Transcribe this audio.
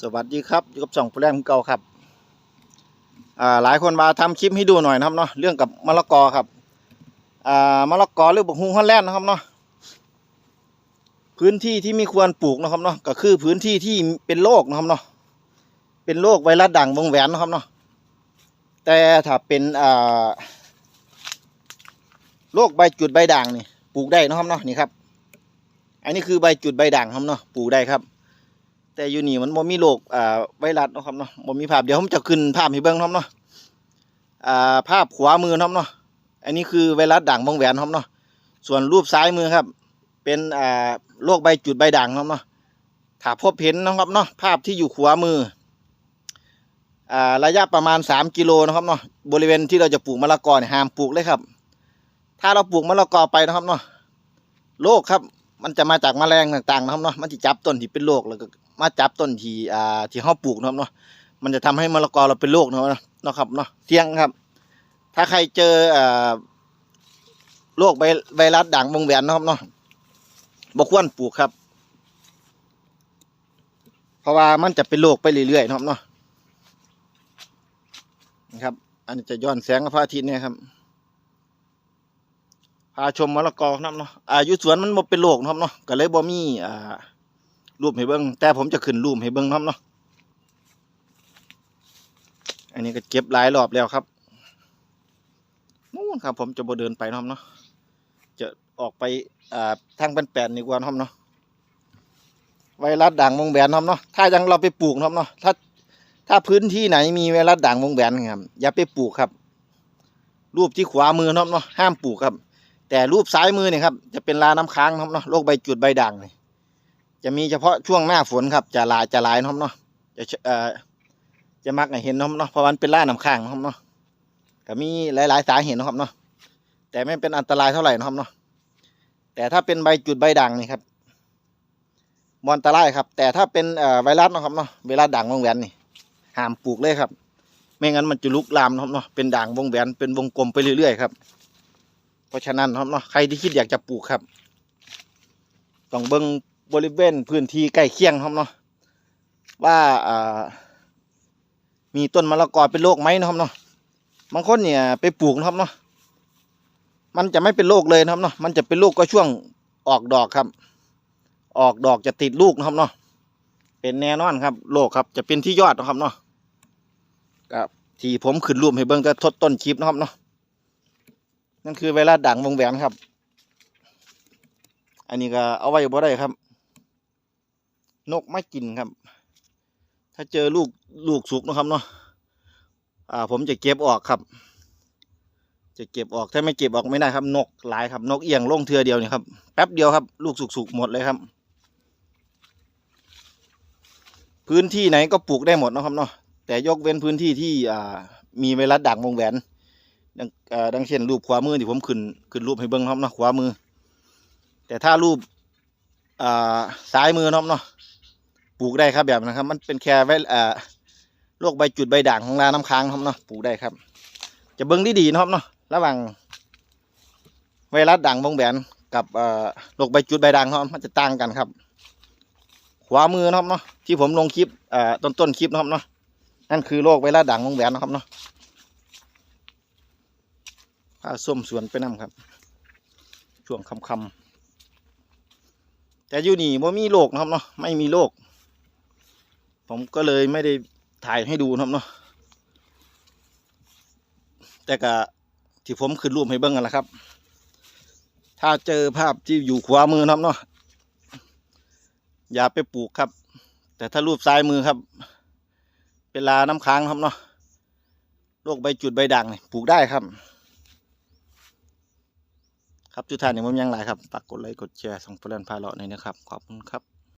สวัสดีครับอยู่กับช่องผู้แรมเก่าครับอ่าหลายคนมาทำคลิปให้ดูหน่อยนะครับเนาะเรื่องกับมะละกอครับอ่ามะละกอหรือบักฮุงฮอลแลนด์นะครับเนาะพื้นที่ที่ไม่ควรปลูกนะครับเนาะก็คือพื้นที่ที่เป็นโรคนะครับเนาะเป็นโรคไวรัสด่างวงแหวนนะครับเนาะแต่ถ้าเป็นอ่าโรคใบจุดใบด่างนี่ปลูกได้นะครับเนาะนี่ครับอันนี้คือใบจุดใบด่างครับเนาะปลูกได้ครับ แต่อยู่นี่มันบ่มีโรคอ่าไวรัสเนาะครับเนาะบ่มีภาพเดี๋ยวผมจะขึ้นภาพให้เบิ่งครับเนาะอ่าภาพขวามือครับเนาะอันนี้คือไวรัสด่างวงแหวนครับเนาะส่วนรูปซ้ายมือครับ เป็นอ่าโรคใบจุดใบด่างครับเนาะถ้าพบเห็นนะครับเนาะภาพที่อยู่ขวามืออ่าระยะประมาณ 3 กิโลนะครับเนาะบริเวณที่เราจะปลูกมะละกอเนี่ยห้ามปลูกเลยครับ ถ้าเราปลูกมะละกอไปนะครับเนาะโรคครับ มันจะมาจากแมลงต่างๆนะครับเนาะมันจะจับต้นที่เป็นโรคแล้วก็มาจับต้นที่อ่าที่เฮาปลูกนะครับเนาะมันจะทำให้มะละกอเราเป็นโรคนะครับเนาะครับเนาะเสี่ยงครับ ถ้าใครเจออ่าโรคไวรัสด่างวงแหวนนะครับเนาะบ่ควรปลูกครับ เพราะว่ามันจะเป็นโรคไปเรื่อยๆนะครับเนาะนะครับ อันนี้จะย้อนแสงกับพระอาทิตย์เนี่ยครับ พาชมมะละกอครับเนาะอายุสวนมันบ่เป็นโรคครับเนาะก็เลยบ่มีอ่ารูปให้เบิ่งแต่ผมจะขึ้นรูปให้เบิ่งครับเนาะอันนี้ก็เก็บหลายรอบแล้วครับนู่นครับ ผมจะบ่เดินไปครับเนาะจะออกไปอ่าทางเป็นแปลนดีกว่านะครับเนาะไวรัสด่างวงแหวนครับเนาะถ้ายังเราไปปลูกครับเนาะถ้าถ้าพื้นที่ไหนมีไวรัสด่างวงแหวนครับอย่าไปปลูกครับ รูปที่ขวามือครับเนาะห้ามปลูกครับ แต่รูปซ้ายมือเนี่ยครับจะเป็นลาน้ำค้างนะครับเนาะโรคใบจุดใบด่างเนี่ยจะมีเฉพาะช่วงหน้าฝนครับ จะลายจะลายนะครับเนาะจะเอ่อจะมักเห็นนะครับเนาะเพราะมันเป็นลาน้ำค้างนะครับเนาะก็มีหลาย ๆ สาเหตุนะครับเนาะแต่ไม่เป็นอันตรายเท่าไหร่นะครับเนาะแต่ถ้าเป็นใบจุดใบด่างนี่ครับมอนตรายครับ แต่ถ้าเป็นเอ่อไวรัสนะครับเนาะไวรัสด่างวงแหวนนี่ห้ามปลูกเลยครับ ไม่งั้นมันจะลุกลามนะครับเนาะเป็นด่างวงแหวนเป็นวงกลมไปเรื่อยๆครับ ราะฉะนั้นครับเนาะใครที่คิดอยากจะปลูกครับ ต้องเบิ่งบริเวณพื้นที่ใกล้เคียงครับเนาะว่าอ่ามีต้นมะละกอเป็นโรคไหมนะครับเนาะบางคนเนี่ยไปปลูกนะครับเนาะมันจะไม่เป็นโรคเลยนะครับเนาะมันจะเป็นโรคก็ช่วงออกดอกครับ ออกดอกจะติดลูกนะครับเนาะเป็นแน่นอนครับโรคครับจะเป็นที่ยอดนะครับเนาะกับที่ผมขึ้นรูปให้เบิ่งก็ทดต้นคลิปนะครับเนาะ นั่นคือเวลาด่างวงแหวนครับ อันนี้ก็เอาไว้บ่ได้ครับ นกไม่กินครับ ถ้าเจอลูกลูกสุกนะครับเนาะอ่าผมจะเก็บออกครับ จะเก็บออกถ้าไม่เก็บออกไม่ได้ครับ นกหลายครับ นกเอียงล่งเทือเดียวนี่ครับแป๊บเดียวครับ ลูกสุกๆหมดเลยครับ พื้นที่ไหนก็ปลูกได้หมดนะครับเนาะแต่ยกเว้นพื้นที่ที่อ่ามีเวลาด่างวงแหวน ดังเอ่อดังเช่นรูปขวามือที่ผมขึ้นขึ้นรูปให้เบิ้งครับเนาะขวามือ แต่ถ้ารูปอ่าซ้ายมือเนาะเนาะปลูกได้ครับแบบนะครับ มันเป็นแค่ไว้อ่าโรคใบจุดใบด่างของราน้ำค้างครับเนาะปลูกได้ครับ จะเบิ้งดีๆนะครับเนาะระหว่างไวรัสด่างวงแหวนกับอ่อโรคใบจุดใบด่างครับมันจะต่างกันครับ ขวามือนะครับเนาะที่ผมลงคลิปอ่าต้นต้นคลิปนะครับเนาะนั่นคือโรคไวรัสด่างวงแหวนนะครับเนาะ พาส้มสวนไปนํครับ ช่วงคำคำแต่อยู่นี่ว่ามีโรคนะครับเนาะไม่มีโรคผมก็เลยไม่ได้ถ่ายให้ดูนะครับเนาะแต่ก็ที่ผมขึ้นรูปให้เบิ้งกันแหละครับ ถ้าเจอภาพที่อยู่ขวามือนะครับเนาะอย่าไปปลูกครับ แต่ถ้ารูปซ้ายมือครับ เป็นลาน้ำค้างครับเนาะโรคใบจุดใบด่างนี่ปลูกได้ครับ ครับทุกท่านเนี่ยผมยังหลายครับฝากกดไลค์กดแชร์ส่งเพื่อนพาเลาะหน่อยนะครับ ขอบคุณครับ